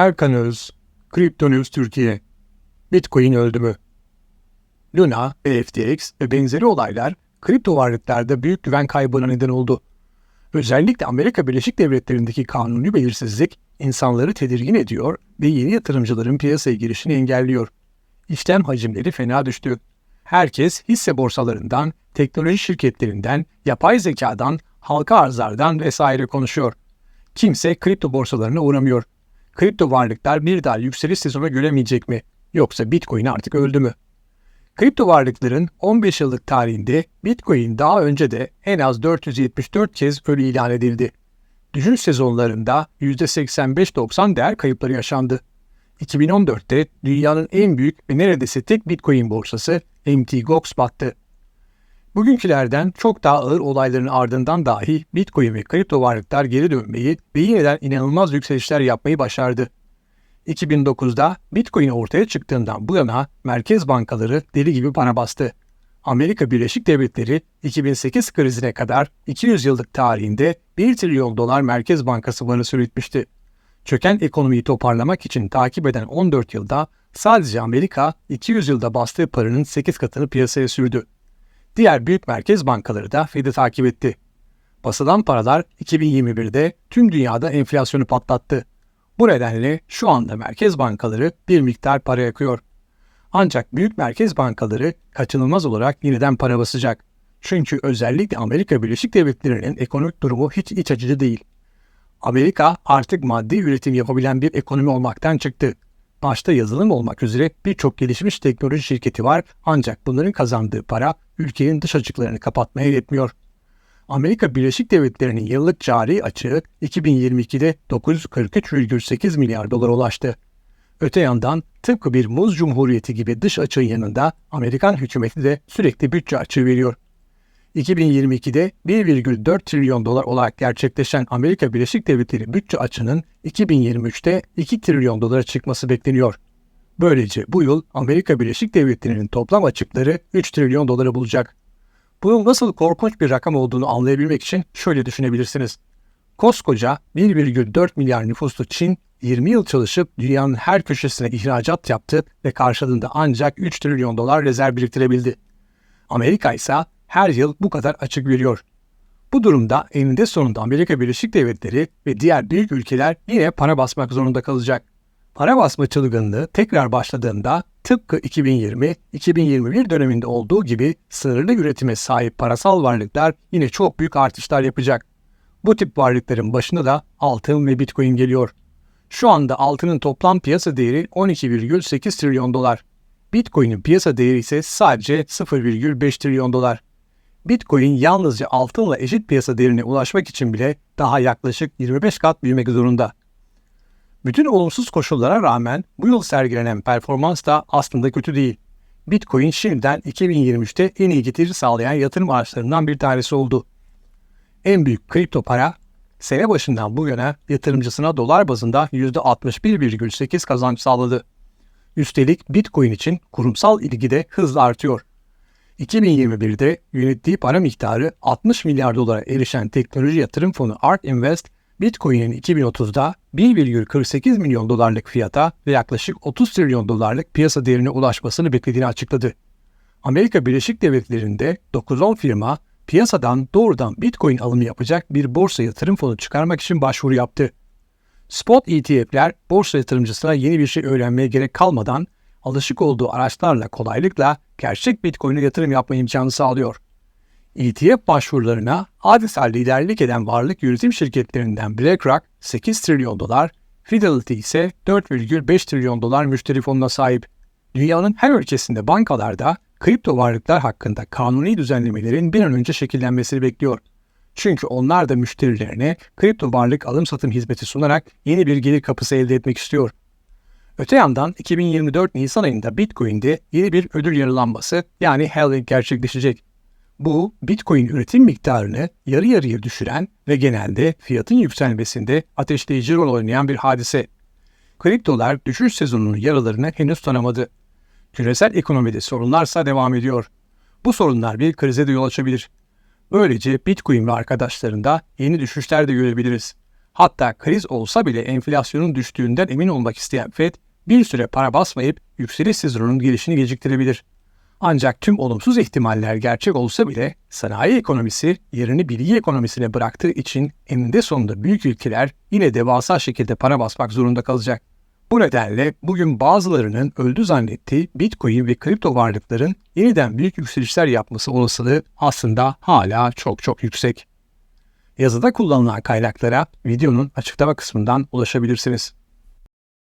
Erkan Öz, Kripto News Türkiye. Bitcoin öldü mü? Luna, FTX ve benzeri olaylar kripto varlıklarda büyük güven kaybına neden oldu. Özellikle Amerika Birleşik Devletleri'ndeki kanuni belirsizlik insanları tedirgin ediyor ve yeni yatırımcıların piyasaya girişini engelliyor. İşlem hacimleri fena düştü. Herkes hisse borsalarından, teknoloji şirketlerinden, yapay zekadan, halka arzlardan vesaire konuşuyor. Kimse kripto borsalarına uğramıyor. Kripto varlıklar bir daha yükseliş sezonu göremeyecek mi? Yoksa Bitcoin artık öldü mü? Kripto varlıkların 15 yıllık tarihinde Bitcoin daha önce de en az 474 kez ölü ilan edildi. Düşüş sezonlarında %85-90 değer kayıpları yaşandı. 2014'te dünyanın en büyük ve neredeyse tek Bitcoin borsası Mt. Gox battı. Bugünkülerden çok daha ağır olayların ardından dahi Bitcoin ve kripto varlıklar geri dönmeyi ve yeniden inanılmaz yükselişler yapmayı başardı. 2009'da Bitcoin ortaya çıktığından bu yana merkez bankaları deli gibi para bastı. Amerika Birleşik Devletleri 2008 krizine kadar 200 yıllık tarihinde 1 trilyon dolar Merkez Bankası varası üretmişti. Çöken ekonomiyi toparlamak için takip eden 14 yılda sadece Amerika 200 yılda bastığı paranın 8 katını piyasaya sürdü. Diğer büyük merkez bankaları da Fed'i takip etti. Basılan paralar 2021'de tüm dünyada enflasyonu patlattı. Bu nedenle şu anda merkez bankaları bir miktar para yakıyor. Ancak büyük merkez bankaları kaçınılmaz olarak yeniden para basacak. Çünkü özellikle Amerika Birleşik Devletleri'nin ekonomik durumu hiç iç açıcı değil. Amerika artık maddi üretim yapabilen bir ekonomi olmaktan çıktı. Başta yazılım olmak üzere birçok gelişmiş teknoloji şirketi var ancak bunların kazandığı para ülkenin dış açıklarını kapatmaya yetmiyor. Amerika Birleşik Devletleri'nin yıllık cari açığı 2022'de 943,8 milyar dolara ulaştı. Öte yandan tıpkı bir muz cumhuriyeti gibi dış açığın yanında Amerikan hükümeti de sürekli bütçe açığı veriyor. 2022'de 1,4 trilyon dolar olarak gerçekleşen Amerika Birleşik Devletleri bütçe açığının 2023'te 2 trilyon dolara çıkması bekleniyor. Böylece bu yıl Amerika Birleşik Devletleri'nin toplam açıkları 3 trilyon doları bulacak. Bunun nasıl korkunç bir rakam olduğunu anlayabilmek için şöyle düşünebilirsiniz. Koskoca 1,4 milyar nüfuslu Çin 20 yıl çalışıp dünyanın her köşesine ihracat yaptı ve karşılığında ancak 3 trilyon dolar rezerv biriktirebildi. Amerika ise her yıl bu kadar açık veriyor. Bu durumda eninde sonunda Amerika Birleşik Devletleri ve diğer büyük ülkeler yine para basmak zorunda kalacak. Para basma çılgınlığı tekrar başladığında tıpkı 2020-2021 döneminde olduğu gibi sınırlı üretime sahip parasal varlıklar yine çok büyük artışlar yapacak. Bu tip varlıkların başında da altın ve bitcoin geliyor. Şu anda altının toplam piyasa değeri 12,8 trilyon dolar. Bitcoin'in piyasa değeri ise sadece 0,5 trilyon dolar. Bitcoin yalnızca altınla eşit piyasa değerine ulaşmak için bile daha yaklaşık 25 kat büyümek zorunda. Bütün olumsuz koşullara rağmen bu yıl sergilenen performans da aslında kötü değil. Bitcoin şimdiden 2023'te en iyi getiri sağlayan yatırım araçlarından bir tanesi oldu. En büyük kripto para sene başından bu yana yatırımcısına dolar bazında %61,8 kazanç sağladı. Üstelik Bitcoin için kurumsal ilgi de hızla artıyor. 2021'de yönettiği para miktarı 60 milyar dolara erişen teknoloji yatırım fonu ARK Invest, Bitcoin'in 2030'da 1,48 milyon dolarlık fiyata ve yaklaşık 30 trilyon dolarlık piyasa değerine ulaşmasını beklediğini açıkladı. Amerika Birleşik Devletleri'nde 9-10 firma piyasadan doğrudan Bitcoin alımı yapacak bir borsa yatırım fonu çıkarmak için başvuru yaptı. Spot ETF'ler borsa yatırımcısına yeni bir şey öğrenmeye gerek kalmadan alışık olduğu araçlarla kolaylıkla gerçek Bitcoin'e yatırım yapma imkanı sağlıyor. ETF başvurularına adeta liderlik eden varlık yönetim şirketlerinden BlackRock 8 trilyon dolar, Fidelity ise 4,5 trilyon dolar müşteri fonuna sahip. Dünyanın her ülkesinde bankalarda kripto varlıklar hakkında kanuni düzenlemelerin bir an önce şekillenmesini bekliyor. Çünkü onlar da müşterilerine kripto varlık alım satım hizmeti sunarak yeni bir gelir kapısı elde etmek istiyor. Öte yandan 2024 Nisan ayında Bitcoin'de yeni bir ödül yarılanması yani halving gerçekleşecek. Bu Bitcoin üretim miktarını yarı yarıya düşüren ve genelde fiyatın yükselmesinde ateşleyici rol oynayan bir hadise. Kriptolar düşüş sezonunun yaralarını henüz tanımadı. Küresel ekonomide sorunlarsa devam ediyor. Bu sorunlar bir krize de yol açabilir. Böylece Bitcoin ve arkadaşlarında yeni düşüşler de görebiliriz. Hatta kriz olsa bile enflasyonun düştüğünden emin olmak isteyen Fed bir süre para basmayıp yükseliş sezonunun gelişini geciktirebilir. Ancak tüm olumsuz ihtimaller gerçek olsa bile sanayi ekonomisi yerini bilgi ekonomisine bıraktığı için eninde sonunda büyük ülkeler yine devasa şekilde para basmak zorunda kalacak. Bu nedenle bugün bazılarının öldü zannettiği Bitcoin ve kripto varlıkların yeniden büyük yükselişler yapması olasılığı aslında hala çok çok yüksek. Yazıda kullanılan kaynaklara videonun açıklama kısmından ulaşabilirsiniz.